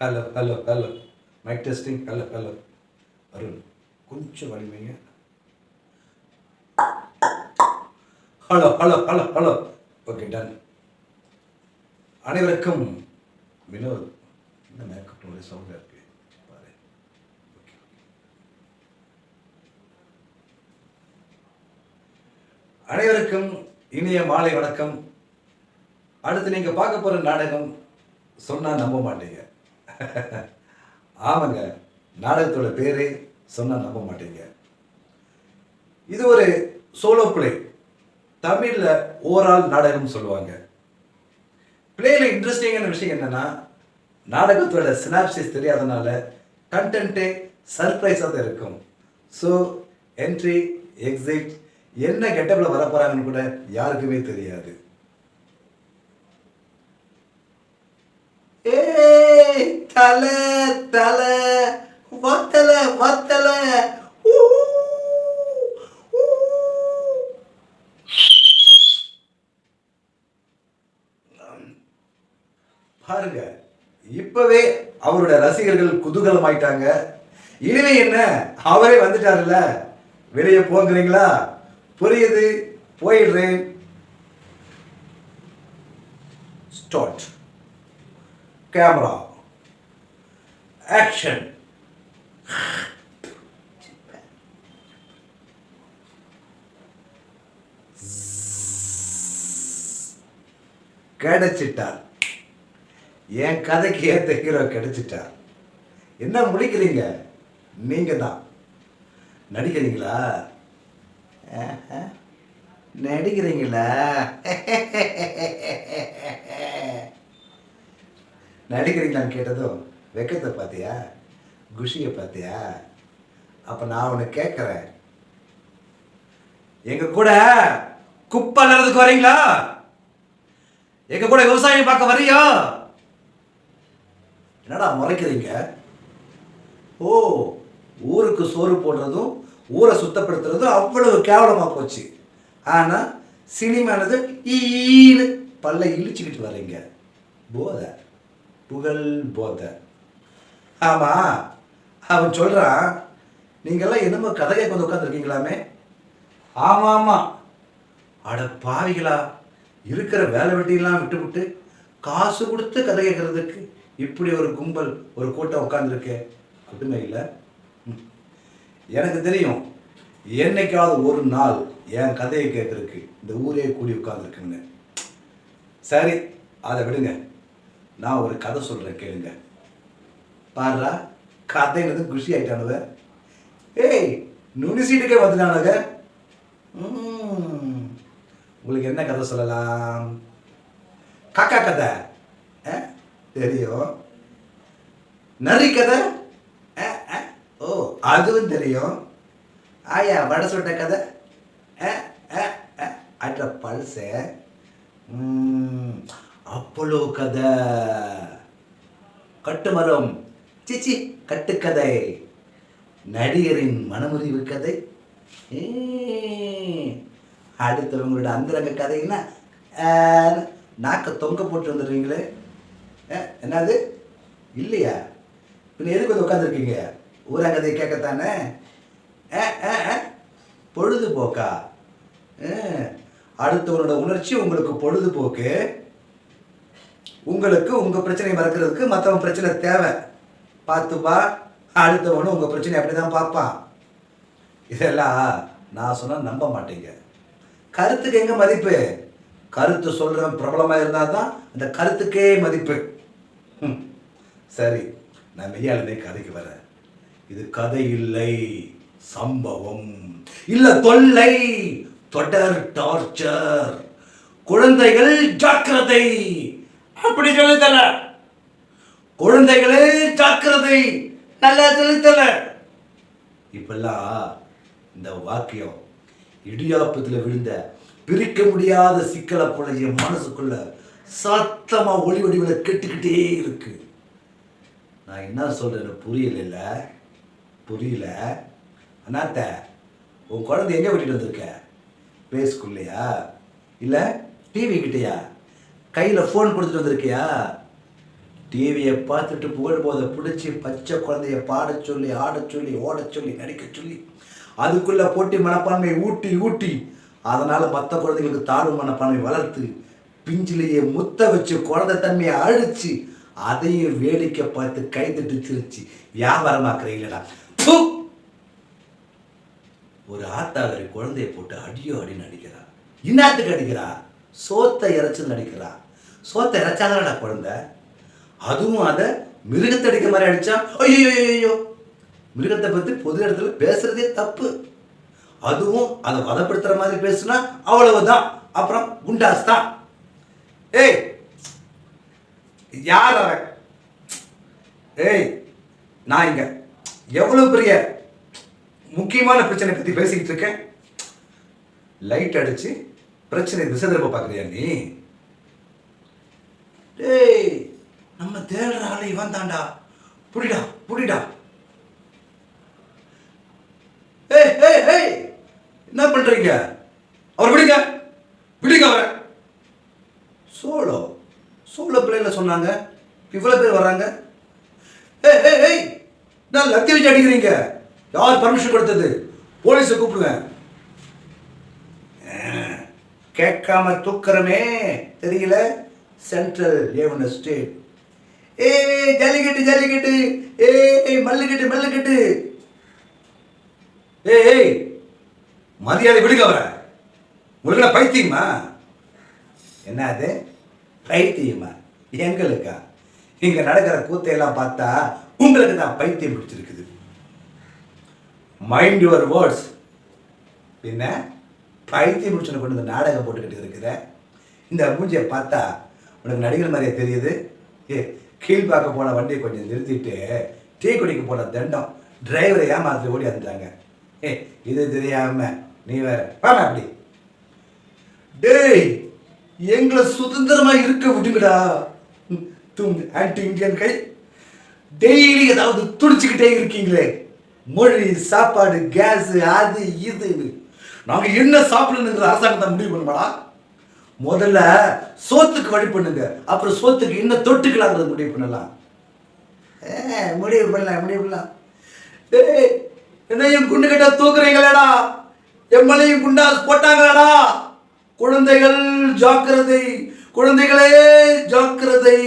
Hello hello hello mic testing hello hello Arun கொஞ்சம் வலிமைங்க. Hello hello hello hello okay done அனைவருக்கும் வினோத் இந்த மேக்கப்னுடைய சவுண்டாக இருக்கு? பாரு. ஓகே அனைவருக்கும் இனிய மாலை வணக்கம். அடுத்து நீங்கள் பார்க்க போகிற நாடகம் சொன்னால் நம்ப மாட்டீங்க. ஆமாங்க நாடகத்தோட பேரே சொன்னால் நம்ப மாட்டீங்க. இது ஒரு சோலோ பிளே தமிழ்ல ஓவரால் நாடகம்னு சொல்லுவாங்க. பிளேயில் இன்ட்ரெஸ்டிங்கான விஷயம் என்னன்னா நாடகத்தோட சினாப்சிஸ் தெரியாதனால கண்டென்ட்டே சர்ப்ரைஸாக தான் இருக்கும். ஸோ என்ட்ரி எக்ஸிட் என்ன கெட்டப்பில் வர போறாங்கன்னு கூட யாருக்குமே தெரியாது. ஏ தலை தலை வத்தல வத்தல. பாருங்க இப்பவே அவருடைய ரசிகர்கள் குதூகலம் ஆயிட்டாங்க இனிமே என்ன? அவரே வந்துட்டாருல்ல? வெளியே போங்கிறீங்களா? புரியுது போயிடுறேன். ஸ்டார்ட் கேமரா ஆக்ஷன் கிடைச்சிட்டார். என் கதைக்கு ஏற்ற ஹீரோ கிடைச்சிட்டார். என்ன முடிக்கிறீங்க? நீங்க தான் நடிக்கிறீங்களா நடிக்கிறீங்களா? நடிக்கிறீங்களான்னு கேட்டதும் வெக்கத்தை பார்த்தியா? குஷியை பார்த்தியா? அப்போ நான் உன்னை கேட்குறேன். எங்கள் கூட குப்பை அள்ளறதுக்கு வரீங்களா எங்கள் கூட விவசாயம் பார்க்க வரியா என்னடா முறைக்கிறீங்க? ஓ ஊருக்கு சோறு போடுறதும் ஊரை சுத்தப்படுத்துறதும் அவ்வளவு கேவலமாக போச்சு. ஆனால் சினிமானது ஈடு பல்ல இழிச்சுக்கிட்டு வர்றீங்க. போதை. புகழ் போதை. ஆமாம் அவன் சொல்கிறான் நீங்கள்லாம் என்னமோ கதையை கொண்டு உட்காந்துருக்கீங்களாமே ஆமாம் ஆமாம் அட பாவிகளா இருக்கிற வேலை வெட்டியெல்லாம் விட்டு விட்டு காசு கொடுத்து கதை கேட்கறதுக்கு இப்படி ஒரு கும்பல் ஒரு கூட்டம் உட்காந்துருக்கே கொடுமை இல்லை. ம். எனக்கு தெரியும் என்னைக்காவது ஒரு நாள் என் கதையை கேட்குறதுக்கு இந்த ஊரே கூடி உட்காந்துருக்குங்க சரி அதை விடுங்க. நான் ஒரு கதை சொல்கிறேன் கேளுங்க. பாருடா கதைன்றது குஷி ஆயிட்டானுவ. ஏய் நுனி சீட்டுக்கே வந்துட்டானுங்க உங்களுக்கு என்ன கதை சொல்லலாம்? காக்கா கதை. தெரியும். நரி கதை. ஆ. ஓ அதுவும் தெரியும். ஆயா வடை சுட்ட கதை. ஆ, ஆ, அப்பளோ ம், கதை. கட்டுமரம். சிச்சி கட்டுக்கதை. நடிகரின் மனமுறிவு கதை. ஏ, அடுத்தவங்களோட அந்தரங்க கதைன்னா நாக்க தொங்க போட்டு வந்துடுவீங்களே என்னது? இல்லையா? பின்ன எதுக்கு வந்து உட்காந்துருக்கீங்க ஊரங்கதையை கேட்கத்தானே? ஆ, பொழுதுபோக்கா? ஆ, அடுத்தவனோட உணர்ச்சி உங்களுக்கு பொழுதுபோக்கு. உங்களுக்கு உங்கள் பிரச்சனையை மறக்கிறதுக்கு மற்றவங்க பிரச்சனை தேவை. பார்த்துப்பா அடுத்தவனும் உங்கள் பிரச்சனையை அப்படி தான் பார்ப்பான் இதெல்லாம் நான் சொன்னால் நம்ப மாட்டேங்க. கருத்துக்கு எங்கே மதிப்பு? கருத்து சொல்கிறவன் பிரபலமாக இருந்தால் தான் அந்த கருத்துக்கே மதிப்பு. ம். சரி நான் மெய்யாலுமே கதைக்கு வரேன். இது கதை இல்லை சம்பவம் இல்லை தொல்லை தொடர் டார்ச்சர் குழந்தைகள் ஜாக்கிரதை. அப்படி சொல்லித்தல குழந்தைகளே ஜாக்கிரதை. நல்லா செலுத்தல இப்பெல்லாம் இந்த வாக்கியம் இடியாப்பத்தில் விழுந்த பிரிக்க முடியாத சிக்கலை போல என் மனசுக்குள்ள சத்தமா ஒளி வடிவில் கெட்டுக்கிட்டே இருக்கு. நான் என்ன சொல்றேன்னு புரியல புரியல. அண்ணாத்த உன் குழந்தை எங்கே விட்டுட்டு வந்திருக்க? ப்ளே இல்லை டிவி கிட்டேயா? கையில் ஃபோன் கொடுத்துட்டு வந்திருக்கியா? டிவியை பார்த்துட்டு புகழ் போதை பிடிச்சி பச்சை குழந்தைய பாட சொல்லி ஆடச் சொல்லி ஓட சொல்லி நடிக்க சொல்லி அதுக்குள்ள போட்டி மனப்பான்மை ஊட்டி ஊட்டி. அதனால மற்ற குழந்தைங்களுக்கு தாழ்வு மனப்பான்மை வளர்த்து பிஞ்சிலேயே முத்த வச்சு குழந்தை தன்மையை அழிச்சு அதையும் வேடிக்கை பார்த்து கைதட்டு சிரிச்சு வியாபாரமாக்குறீங்களா ஒரு ஆத்தாவரி குழந்தைய போட்டு அடியோ அடின்னு அடிக்கிறா. இன்னாத்துக்கு அடிக்கிறா? சோத்தை இறைச்சு நடிக்கிறா. சோத்தை இறைச்சாதானடா குழந்தை? அதுவும் அதை மிருகத்தை அடிக்க மாதிரி அடிச்சா ஐயோ ஐயோ மிருகத்தை பற்றி பொது இடத்துல பேசுறதே தப்பு. அதுவும் அதை வதப்படுத்துற மாதிரி பேசுனா அவ்வளவுதான். அப்புறம் குண்டாஸ் தான். ஏய் யார் அவன் ஏய் நான் இங்க எவ்வளவு பெரிய முக்கியமான பிரச்சனை பத்தி பேசிக்கிட்டு இருக்கேன்? லைட் அடிச்சு பிரச்சனை திசை திரும்ப பார்க்குறியா நீ? டேய் நம்ம தேடுற ஆளு இவன் தாண்டா புடிடா புடிடா. ஏய் ஏய் ஏய் என்ன பண்றீங்க? அவர் விடுங்க. விடுங்க அவரை. சோளோ சோளோ பிள்ளைல சொன்னாங்க. இவ்வளோ பேர் வர்றாங்க. ஏய் ஏய் ஏய் நான் லத்தி வச்சு அடிக்கிறீங்க? யார் பர்மிஷன் கொடுத்தது? போலீஸை கூப்பிடுவேன். கேட்காம தூக்கிறமே. தெரியல. சென்ட்ரல் ஏவன ஸ்டேட் ஏய் ஜல்லிக்கட்டு ஜல்லிக்கட்டு. ஏய் மல்லுக்கட்டு மல்லுக்கட்டு. ஏய் ஏய் மரியாதை விடுங்க அவரை. உங்களுக்கு பைத்தியமா? என்ன அது? பைத்தியமா? எங்களுக்கா? இங்க நடக்கிற கூத்தையெல்லாம் பார்த்தா உங்களுக்கு தான் பைத்தியம் பிடிச்சிருக்குது. மைண்ட் யுவர் வேர்ட்ஸ் பின்ன பைத்தியம் பிடிச்சனை கொண்டு இந்த நாடகம் போட்டுக்கிட்டு இருக்கிற இந்த மூஞ்சியை பார்த்தா உனக்கு நடிகர் மாதிரியே தெரியுது. ஏ கீழ்பாக்க போன வண்டியை கொஞ்சம் நிறுத்திட்டு டீ குடிக்க போன தண்டம். டிரைவரை ஏமாத்தி ஓடி வந்துட்டாங்க. ஏ இது தெரியாம நீ வேற. பாரு அப்படி. டேய் எங்களை சுதந்திரமா இருக்க விடுங்கடா தும் ஆன்டி இந்தியன் கை. டெய்லி ஏதாவது துடிச்சுக்கிட்டே இருக்கீங்களே. மொழி சாப்பாடு கேஸ் அது இது. நாங்க என்ன சாப்பிடணுங்கிற அரசாங்கத்தை முடிவு பண்ணுமாடா? முதல்ல சோத்துக்கு வழி பண்ணுங்க. அப்புறம் சோத்துக்கு இன்னும் தொட்டுக்கலாங்கிறத முடிவு பண்ணலாம். ஏ முடிவு பண்ணலாம் முடிவு பண்ணலாம். டேய் என்னையும் குண்டு கட்ட தூக்குறீங்களேடா. எம்மளையும் குண்டாஸ் போட்டாங்களேடா. குழந்தைகள் ஜாக்கிரதை குழந்தைகளே ஜாக்கிரதை.